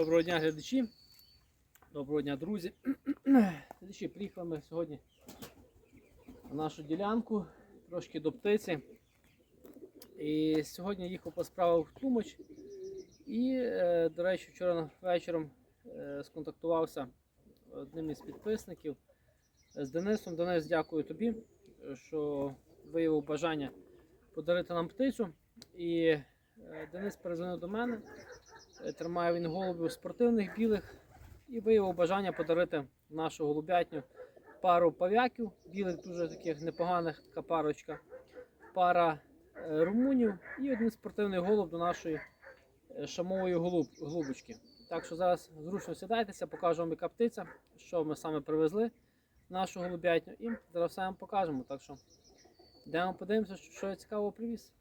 Доброго дня, глядачі. Доброго дня, друзі. Глядачі, приїхали ми сьогодні на нашу ділянку, трошки до птиці. І сьогодні їхав по справах в Тлумач. І, е, до речі, вчора вечором е, сконтактувався одним із підписників з Денисом. Денис, дякую тобі, що виявив бажання подарити нам птицю. І е, Денис перезвонив до мене. Е, Тримає він голубів спортивних білих і виявив бажання подарити нашу голубятню пару пав'яків, білих дуже таких непоганих, така парочка, пара е, румунів і один спортивний голуб до нашої е, шамової голуб, голубочки. Так що зараз зручно сідайтеся, покажу вам яка птиця, що ми саме привезли нашу голубятню і зараз все вам покажемо. Так що йдемо подивимося, що я цікавого привіз.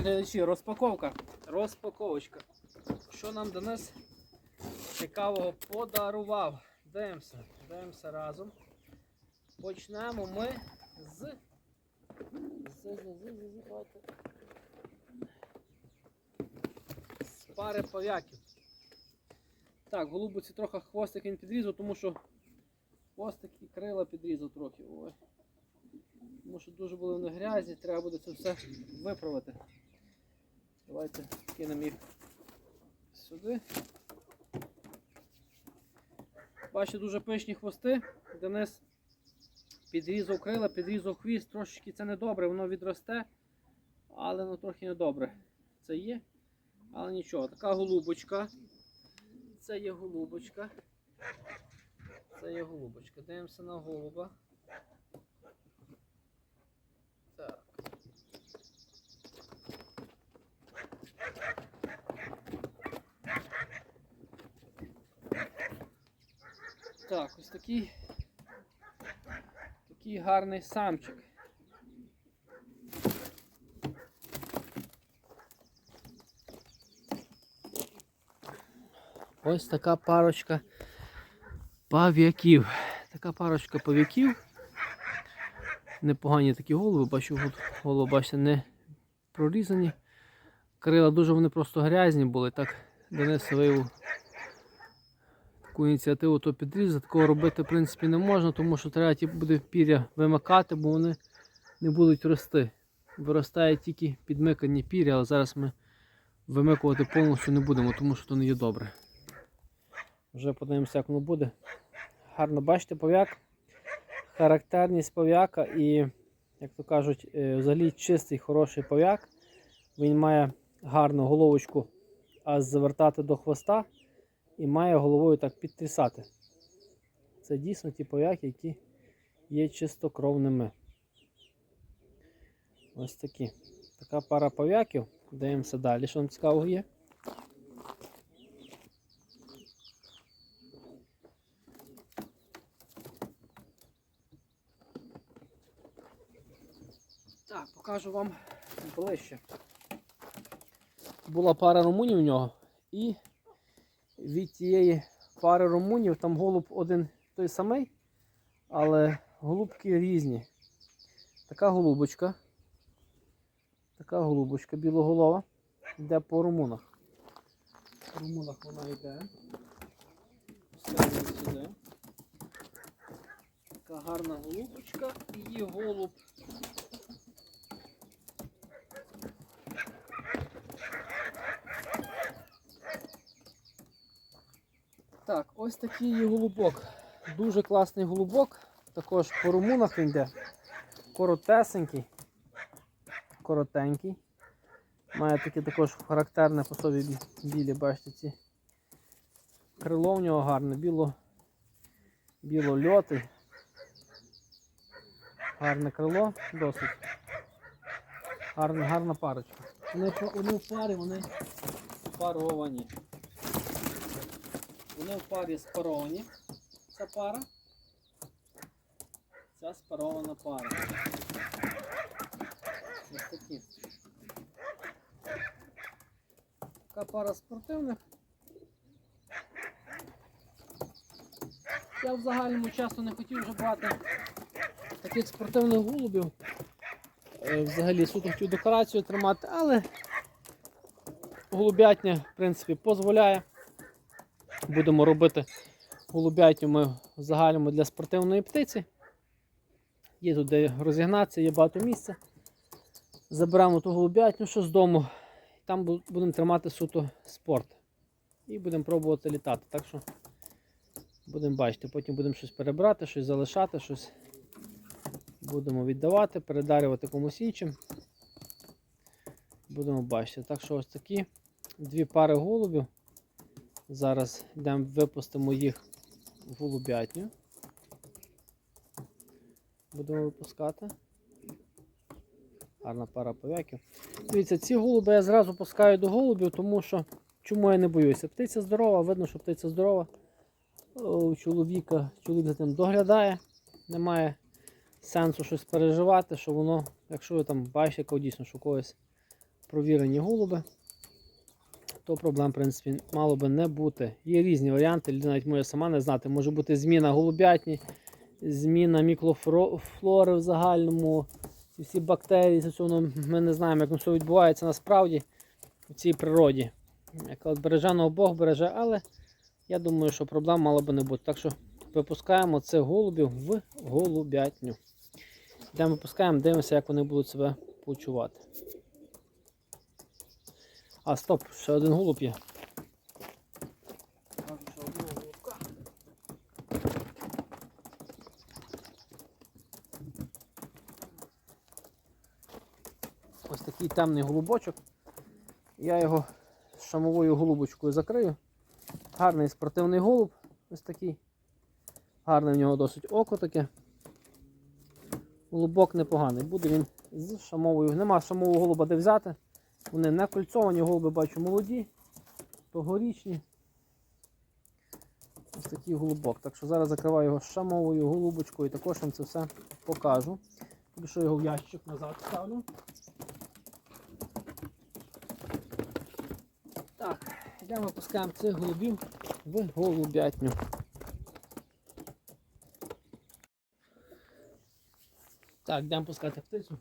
Глядачі, розпаковка. Розпаковочка. Що нам Денис цікавого подарував? Дивимося, дивимося разом. Почнемо ми з. з, пари пов'яків. Так, голубиці трохи хвостик він підрізав, тому що хвостик і крила підрізав трохи. Ой. Тому що дуже були вони грязні, треба буде це все виправити. Давайте кинемо їх сюди. Бачите, дуже пишні хвости. Денис підрізав крила, підрізав хвіст, трошечки це не добре, воно відросте, але воно трохи не добре. Це є. Але нічого, така голубочка. Це є голубочка. Це є голубочка. Дивимося на голуба. Так, ось такий такий гарний самчик. Ось така парочка пав'яків. Така парочка пав'яків. Непогані такі голови, бачу, голови, бачите, не прорізані. Крила дуже вони просто грязні були. Так Денис виявив таку ініціативу то підрізати. Такого робити в принципі не можна, тому що треба буде піря вимикати, бо вони не будуть рости. Виростає тільки підмикані піря, але зараз ми вимикувати повністю не будемо, тому що то не є добре. Вже подивимося, як воно буде. Гарно бачите пов'як. Характерність пов'яка і, як то кажуть, е, взагалі чистий хороший пов'як. Він має гарну головочку аж завертати до хвоста і має головою так підтрясати. Це дійсно ті пов'яки, які є чистокровними. Ось такі. Така пара пов'яків. Дивимося далі, що нам цікавого є. Так, покажу вам ближче. Була пара румунів у нього, і від тієї пари румунів там голуб один той самий, але голубки різні. Така голубочка. Така голубочка білоголова. Йде по румунах. По румунах вона йде. Сюди. Така гарна голубочка. Її голуб Так, ось такий є голубок. Дуже класний голубок. Також по румунах він йде. Коротесенький, коротенький. Має таке також характерне по собі білі, бачите, ці. Крило в нього гарне, біло, біло-льотий. Гарне крило, досить. Гарна, гарна парочка. Вони, вони в парі, вони паровані. Вони в парі спаровані. Ця пара. Ця спарована пара. Ось такі. Така пара спортивних. Я в загальному часто не хотів вже брати таких спортивних голубів. Е, Взагалі суто хотів декорацію тримати, але голубятня, в принципі, дозволяє. Будемо робити голубятню ми в загальному для спортивної птиці. Є тут де розігнатися, є багато місця. Заберемо ту голубятню, що з дому. Там будемо тримати суто спорт. І будемо пробувати літати. Так що будемо бачити. Потім будемо щось перебрати, щось залишати, щось будемо віддавати, передарювати комусь іншим. Будемо бачити. Так що ось такі дві пари голубів. Зараз йдемо, випустимо їх в голубятню. Будемо випускати. Гарна пара повяків. Дивіться, ці голуби я зразу пускаю до голубів, тому що чому я не боюся? Птиця здорова, видно, що птиця здорова. У чоловіка, чоловік за тим доглядає. Немає сенсу щось переживати, що воно, якщо ви там бачите, дійсно що у когось провірені голуби, то проблем, в принципі, мало би не бути. Є різні варіанти, людина навіть може сама не знати. Може бути зміна голубятні, зміна мікрофлори в загальному, ці всі бактерії, це ми не знаємо, як все відбувається насправді в цій природі. От береженого Бог береже, але я думаю, що проблем мало би не бути. Так що випускаємо цих голубів в голубятню. Йдемо випускаємо, дивимося, як вони будуть себе почувати. А, стоп, ще один голуб є. Ось такий темний голубочок. Я його шамовою голубочкою закрию. Гарний спортивний голуб. Ось такий. Гарне в нього досить око таке. Голубок непоганий. Буде він з шамовою. Нема шамового голуба де взяти. Вони не кольцовані, голуби бачу молоді, тогорічні. Ось такий голубок. Так що зараз закриваю його шамовою голубочкою і також вам це все покажу. Поки його в ящик назад ставлю. Так, йдемо випускаємо цих голубів в голубятню. Так, йдемо пускати птицю.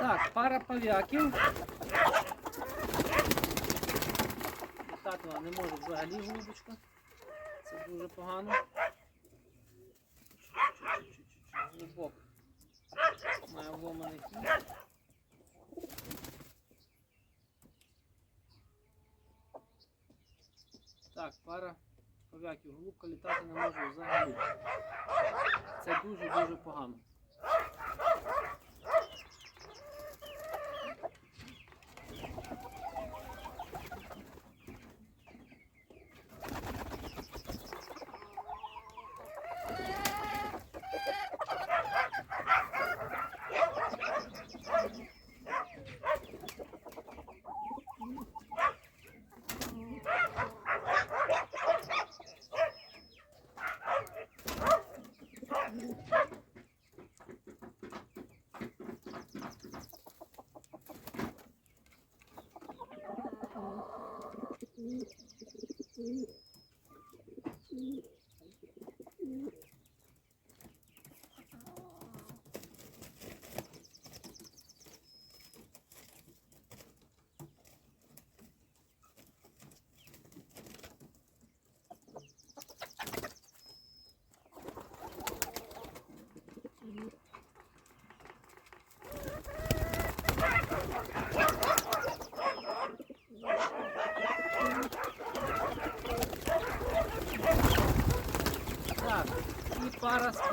Так, пара пав'яків. Літати вона не може взагалі голубочка. Це дуже погано. Голубок має вломаний хід. Так, пара пав'яків. Голубка літати не може взагалі. Це дуже-дуже погано.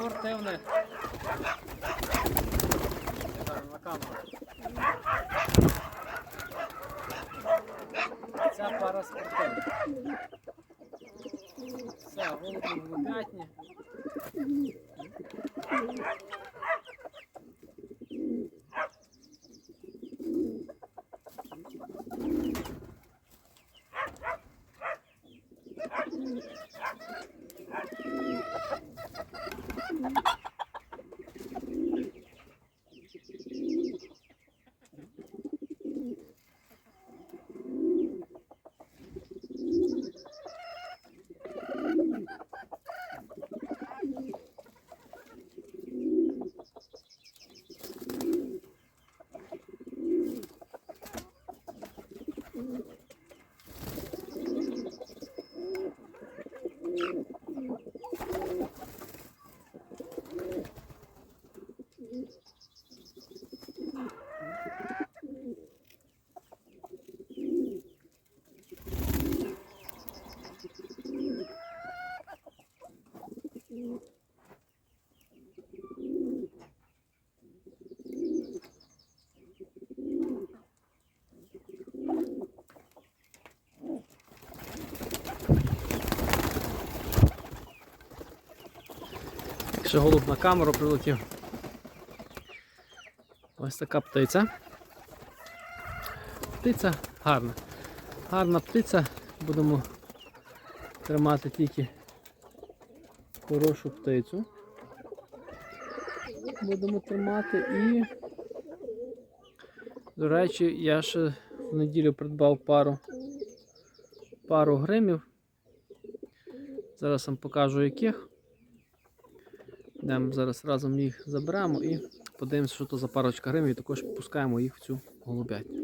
Пара спортивних. Зараз на камеру. Ця пара спортивна. Все, голуби голубятні. Ще голуб на камеру прилетів. Ось така птиця. Птиця гарна. Гарна птиця. Будемо тримати тільки хорошу птицю. Будемо тримати і. До речі, я ще в неділю придбав пару, пару гримів. Зараз вам покажу яких. Йдемо зараз разом їх заберемо і подивимося, що то за парочка гривень, і також пускаємо їх в цю голубятню.